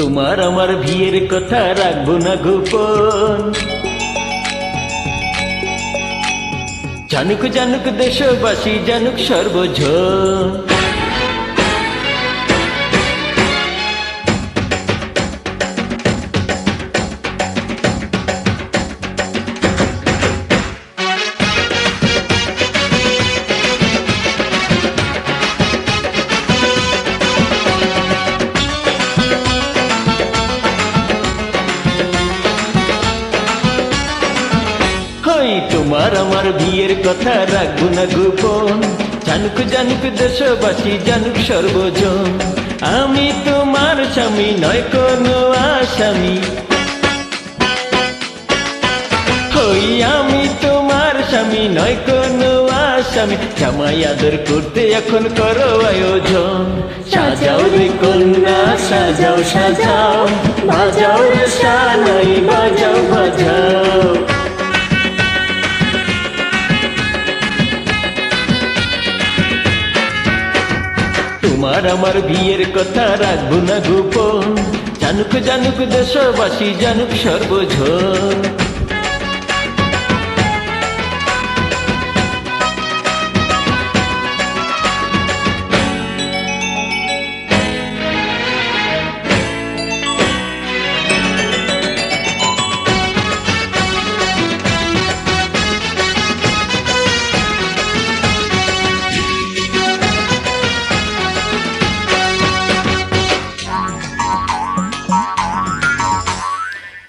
তোমার আমার বিয়ের কথা রাখব না গোপন। জানুক জানুক দেশবাসী জানুক সর্বজন। হই তোমার আমার বিয়ের কথা রাখব না গোপন। জানুক জানুক দেশবাসী, জানুক সর্বজন। আমি তোমার স্বামী নয়, কোনো আসামি। হই, আমি তোমার স্বামী নয়, কোনো আসামি। জামাই আদর করতে এখন করো আয়োজন। সাজাও রে কন্যা, সাজাও সাজাও। বাজাও রে সানাই, বাজাও বাজাও। তোমার আমার বিয়ের কথা রাখব না গোপন। জানুক জানুক দেশবাসী জানুক সর্বজন।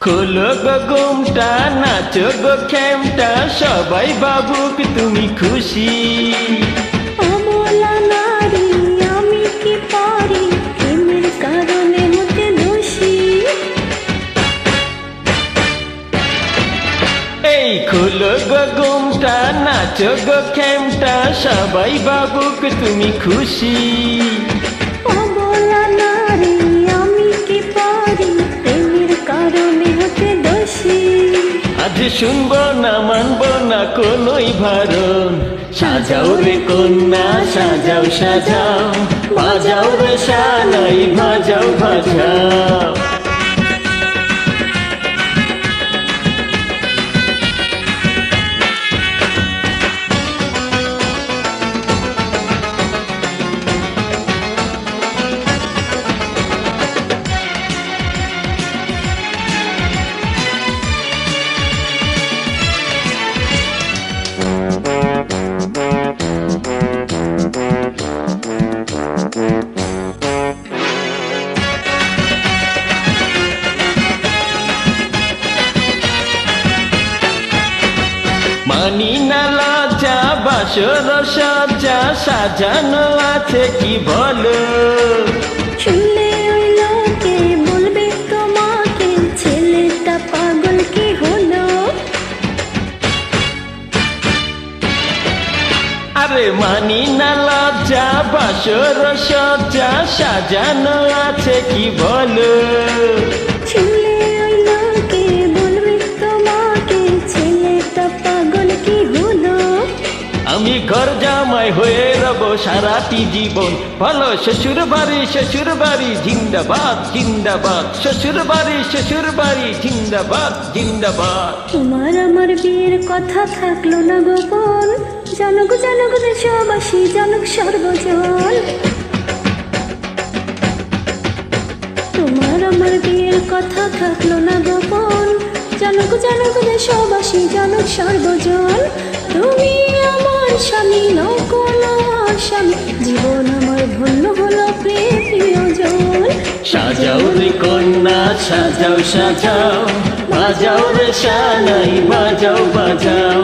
খোলো গো ঘুমটা নাচো গো খেমটা সবাই বাবুক তুমি খুশি। এই খোলো গো ঘুমটা নাচো গো খেমটা সবাই বাবুক তুমি খুশি। আজ শুনব না মানব না কোনোই ভারণ। সাজাও রে কন্যা, সাজাও সাজাও, বাজাও রে সানাই ভাজাও বাজাও। মানি না লজ্জা বাসর সজ্জা সাজানো আছে কি বলো? শুনলে ওই লোকে বলবে তোমাকে ছেলেটা পাগল কি হলো? আরে মানি না লজ্জা বাসর সজ্জা সাজানো আছে কি বলো? আমি ঘর জামাই হয়ে রব সারাটি জীবন। বলো শ্বশুর বাড়ি শ্বশুর বাড়ি জিন্দাবাদ জিন্দাবাদ। শ্বশুর বাড়ি শ্বশুর বাড়ি জিন্দাবাদ জিন্দাবাদ। তোমার আমার বিয়ের কথা থাকল না গোপন। জানুক জানুক, দেশবাসী, জানুক সর্বজন। তোমার আমার বিয়ের কথা থাকল না গোপন। জানুক জানুক, দেশবাসী, জানুক সর্বজন। সাজাও সাজাও, বাজাও রে সানাই বাজাও বাজাও।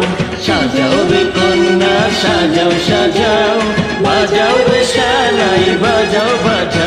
সাজাও রে কন্যা, সাজাও সাজাও, বাজাও রে সানাই বাজাও বাজাও।